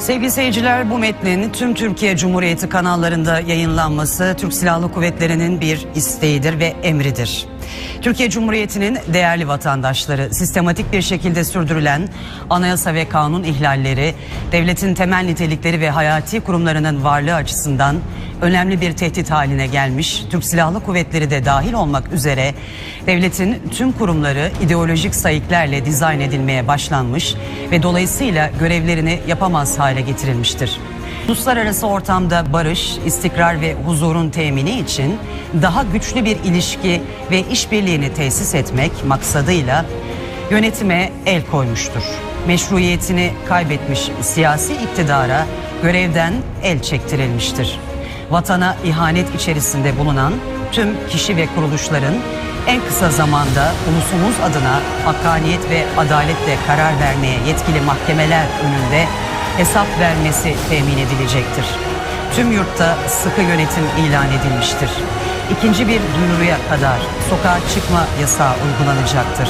Sevgili seyirciler bu metnin tüm Türkiye Cumhuriyeti kanallarında yayınlanması Türk Silahlı Kuvvetleri'nin bir isteğidir ve emridir. Türkiye Cumhuriyeti'nin değerli vatandaşları sistematik bir şekilde sürdürülen anayasa ve kanun ihlalleri, devletin temel nitelikleri ve hayati kurumlarının varlığı açısından önemli bir tehdit haline gelmiş. Türk Silahlı Kuvvetleri de dahil olmak üzere devletin tüm kurumları ideolojik sayıklarla dizayn edilmeye başlanmış ve dolayısıyla görevlerini yapamaz hale getirilmiştir. Uluslararası ortamda barış, istikrar ve huzurun temini için daha güçlü bir ilişki ve işbirliğini tesis etmek maksadıyla yönetime el koymuştur. Meşruiyetini kaybetmiş siyasi iktidara görevden el çektirilmiştir. Vatana ihanet içerisinde bulunan tüm kişi ve kuruluşların en kısa zamanda ulusumuz adına hakkaniyet ve adaletle karar vermeye yetkili mahkemeler önünde hesap vermesi temin edilecektir. Tüm yurtta sıkı yönetim ilan edilmiştir. İkinci bir duyuruya kadar sokağa çıkma yasağı uygulanacaktır.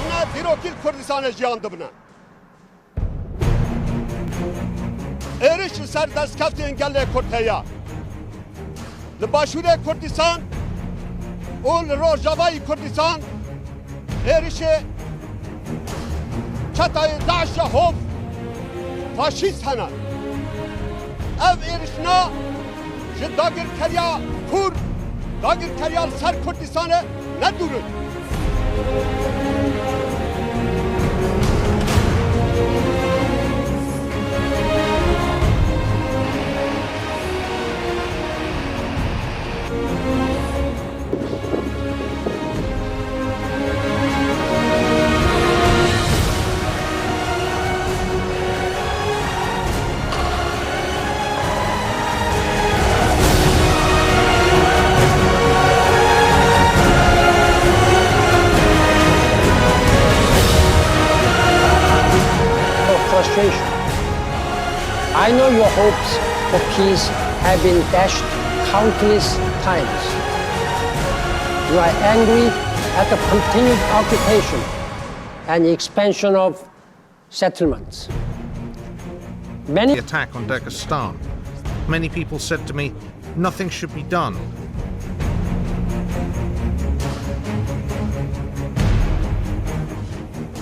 Rojna dîrokî Kurdistanê jiyan dibine. Êriş li ser destkeftên gelê Kurd heye. Li başûrê Kurdistan û li rojavayê Kurdistan êrişê çetayê Daişa Hov faşîst hene. Ev êrişna ji dagirkeriya Kurd, dagirkeriya li ser Kurdistanê nedûrin. of frustration. I know your hopes for peace have been dashed countless times. You are angry at the continued occupation and the expansion of settlements. Many the attack on Dagestan. Many people said to me, nothing should be done.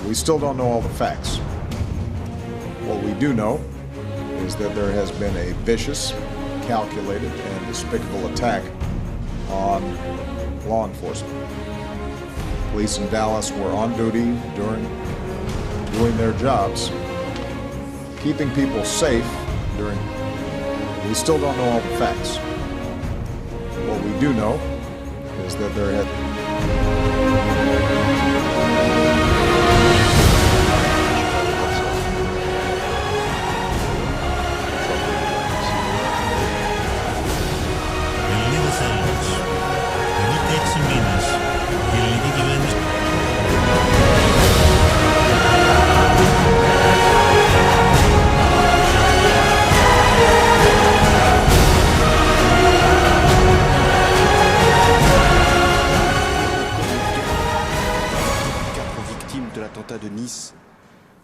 We still don't know all the facts. What we do know is that there has been a vicious, calculated, and despicable attack on law enforcement. Police in Dallas were on duty during doing their jobs, keeping people safe during. We still don't know all the facts. What we do know is that there had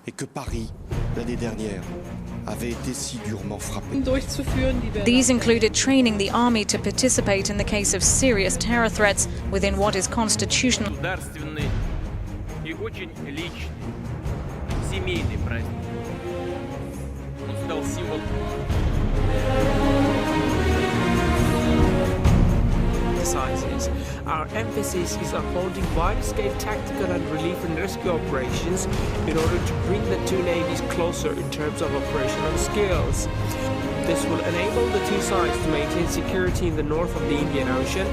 et que Paris, l'année dernière, These included training the army to participate in the case of serious terror threats within what is constitutional. Our emphasis is on holding wide-scale tactical and relief and rescue operations in order to bring the two navies closer in terms of operational skills. This will enable the two sides to maintain security in the north of the Indian Ocean